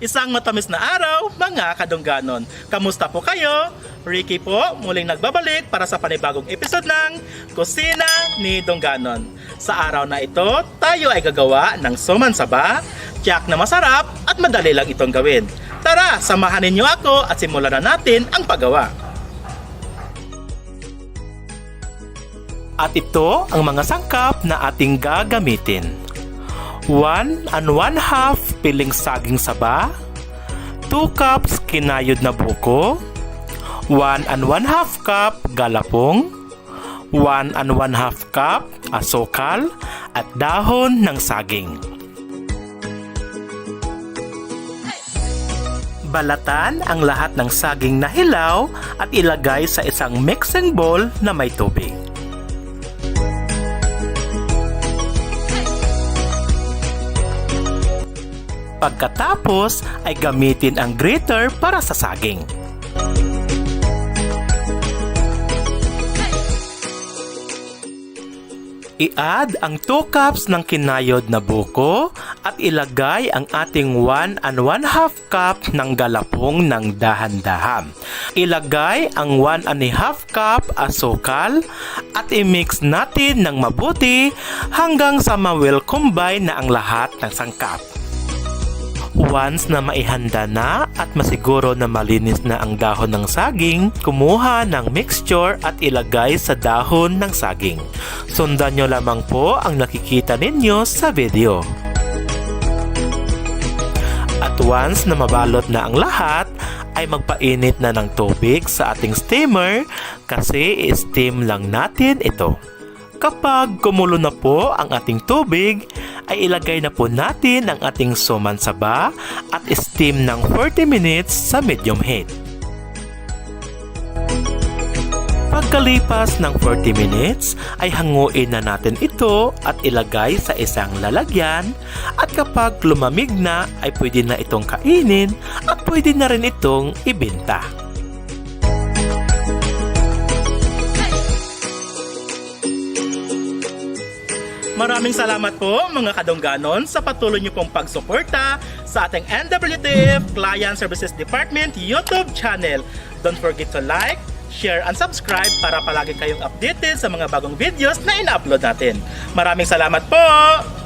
Isang matamis na araw, mga kadungganon. Kamusta po kayo? Ricky po, muling nagbabalik para sa panibagong episode ng Kusina ni Dongganon. Sa araw na ito, tayo ay gagawa ng suman saba, tiyak na masarap at madali lang itong gawin. Tara, samahan ninyo ako at simulan na natin ang paggawa. At ito ang mga sangkap na ating gagamitin. 1 and 1 half piling saging saba, 2 cups kinayod na buko, 1 and 1 half cup galapong, 1 and 1 half cup asokal at dahon ng saging. Balatan ang lahat ng saging na hilaw at ilagay sa isang mixing bowl na may tubig. Pagkatapos ay gamitin ang grater para sa saging. I-add ang 2 cups ng kinayod na buko at ilagay ang ating 1 and 1 half cup ng galapong ng dahan-dahan. Ilagay ang 1 and a half cup asukal at i-mix natin ng mabuti hanggang sa ma-well combine na ang lahat ng sangkap. Once na maihanda na at masiguro na malinis na ang dahon ng saging, kumuha ng mixture at ilagay sa dahon ng saging. Sundan nyo lamang po ang nakikita ninyo sa video. At once na mabalot na ang lahat, ay magpainit na ng tubig sa ating steamer kasi i-steam lang natin ito. Kapag kumulo na po ang ating tubig, ay ilagay na po natin ang ating suman saba at steam ng 40 minutes sa medium heat. Pagkalipas ng 40 minutes, ay hanguin na natin ito at ilagay sa isang lalagyan at kapag lumamig na ay pwede na itong kainin at pwede na rin itong ibenta. Maraming salamat po mga kadongganon sa patuloy niyo pong pagsuporta sa ating NWTF Client Services Department YouTube channel. Don't forget to like, share, and subscribe para palagi kayong updated sa mga bagong videos na ina-upload natin. Maraming salamat po!